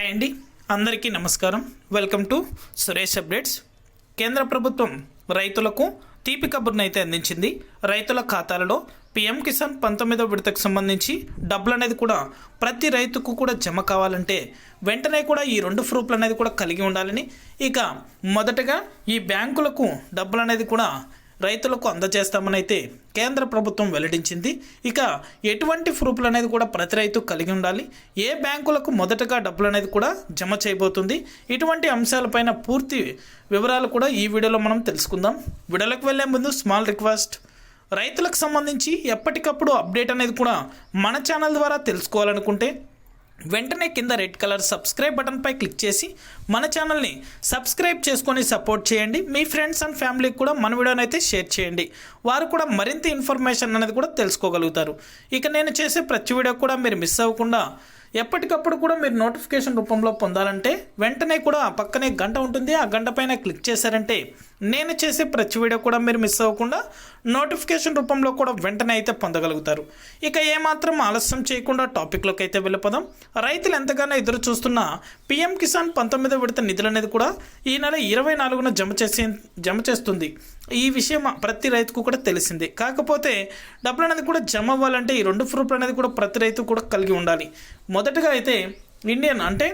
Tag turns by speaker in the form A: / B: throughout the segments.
A: Hi అండి. అందరికీ నమస్కారం. Welcome to Suresh updates. కేంద్ర ప్రభుత్వం రైతులకు తీపి కబుర్ను అయితే అందించింది. రైతుల ఖాతాలలో పిఎం కిసాన్ పంతొమ్మిదో విడతకు సంబంధించి డబ్బులు అనేది కూడా ప్రతి రైతుకు కూడా జమ కావాలంటే వెంటనే కూడా ఈ రెండు ప్రూఫ్లు అనేది కూడా కలిగి ఉండాలని ఇక మొదటగా ఈ బ్యాంకులకు డబ్బులు అనేది కూడా రైతులకు అందజేస్తామని అయితే కేంద్ర ప్రభుత్వం వెల్లడించింది. ఇక ఎటువంటి ప్రూఫ్లు అనేది కూడా ప్రతి రైతు కలిగి ఉండాలి. ఏ బ్యాంకులకు మొదటగా డబ్బులు అనేది కూడా జమ చేయబోతుంది. ఇటువంటి అంశాలపైన పూర్తి వివరాలు కూడా ఈ వీడియోలో మనం తెలుసుకుందాం. వీడియోలకు వెళ్ళే ముందు స్మాల్ రిక్వెస్ట్. రైతులకు సంబంధించి ఎప్పటికప్పుడు అప్డేట్ అనేది కూడా మన ఛానల్ ద్వారా తెలుసుకోవాలనుకుంటే వెంటనే కింద రెడ్ కలర్ సబ్స్క్రైబ్ బటన్పై క్లిక్ చేసి మన ఛానల్ని సబ్స్క్రైబ్ చేసుకొని సపోర్ట్ చేయండి. మీ ఫ్రెండ్స్ అండ్ ఫ్యామిలీకి కూడా మన వీడియోని అయితే షేర్ చేయండి. వారు కూడా మరింత ఇన్ఫర్మేషన్ అనేది కూడా తెలుసుకోగలుగుతారు. ఇక నేను చేసే ప్రతి వీడియో కూడా మీరు మిస్ అవ్వకుండా ఎప్పటికప్పుడు కూడా మీరు నోటిఫికేషన్ రూపంలో పొందాలంటే వెంటనే కూడా పక్కనే గంట ఉంటుంది. ఆ గంట పైన క్లిక్ చేశారంటే నేను చేసే ప్రతి వీడియో కూడా మీరు మిస్ అవ్వకుండా నోటిఫికేషన్ రూపంలో కూడా వెంటనే అయితే పొందగలుగుతారు. ఇక ఏమాత్రం ఆలస్యం చేయకుండా టాపిక్లోకి అయితే వెళ్ళిపోదాం. రైతులు ఎంతగానో ఎదురు చూస్తున్న పిఎం కిసాన్ పంతొమ్మిదో విడత నిధులు అనేది కూడా ఈ నెల ఇరవై నాలుగున జమ చేసే జమ చేస్తుంది. ఈ విషయం ప్రతి రైతుకు కూడా తెలిసిందే. కాకపోతే డబ్బులు అనేది కూడా జమ అవ్వాలంటే ఈ రెండు ప్రూఫ్లు అనేది కూడా ప్రతి రైతు కూడా కలిగి ఉండాలి. మొదటగా అయితే ఇండియన్ అంటే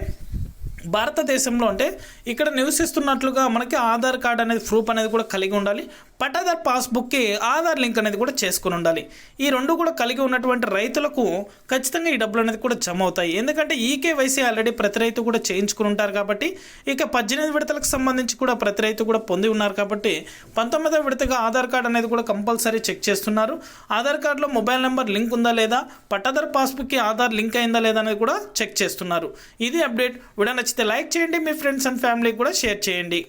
A: భారతదేశంలో అంటే ఇక్కడ నివసిస్తున్నట్లుగా మనకి ఆధార్ కార్డ్ అనేది ప్రూఫ్ అనేది కూడా కలిగి ఉండాలి. పట్టాదార్ పాస్బుక్కి ఆధార్ లింక్ అనేది కూడా చేసుకుని ఉండాలి. ఈ రెండు కూడా కలిగి ఉన్నటువంటి రైతులకు ఖచ్చితంగా ఈ డబ్బులు అనేది కూడా జమ అవుతాయి. ఎందుకంటే ఈకేవైసీ ఆల్రెడీ ప్రతి రైతు కూడా చేయించుకుని ఉంటారు కాబట్టి ఇక పద్దెనిమిది విడతలకు సంబంధించి కూడా ప్రతి రైతు కూడా పొంది ఉన్నారు కాబట్టి పంతొమ్మిదవ విడతగా ఆధార్ కార్డ్ అనేది కూడా కంపల్సరీ చెక్ చేస్తున్నారు. ఆధార్ కార్డులో మొబైల్ నెంబర్ లింక్ ఉందా లేదా పట్టాదార్ పాస్బుక్కి ఆధార్ లింక్ అయిందా లేదా అనేది కూడా చెక్ చేస్తున్నారు. ఇది అప్డేట్. వీడియో నచ్చితే లైక్ చేయండి మీ ఫ్రెండ్స్ అండ్ ఫ్యామిలీకి కూడా షేర్ చేయండి.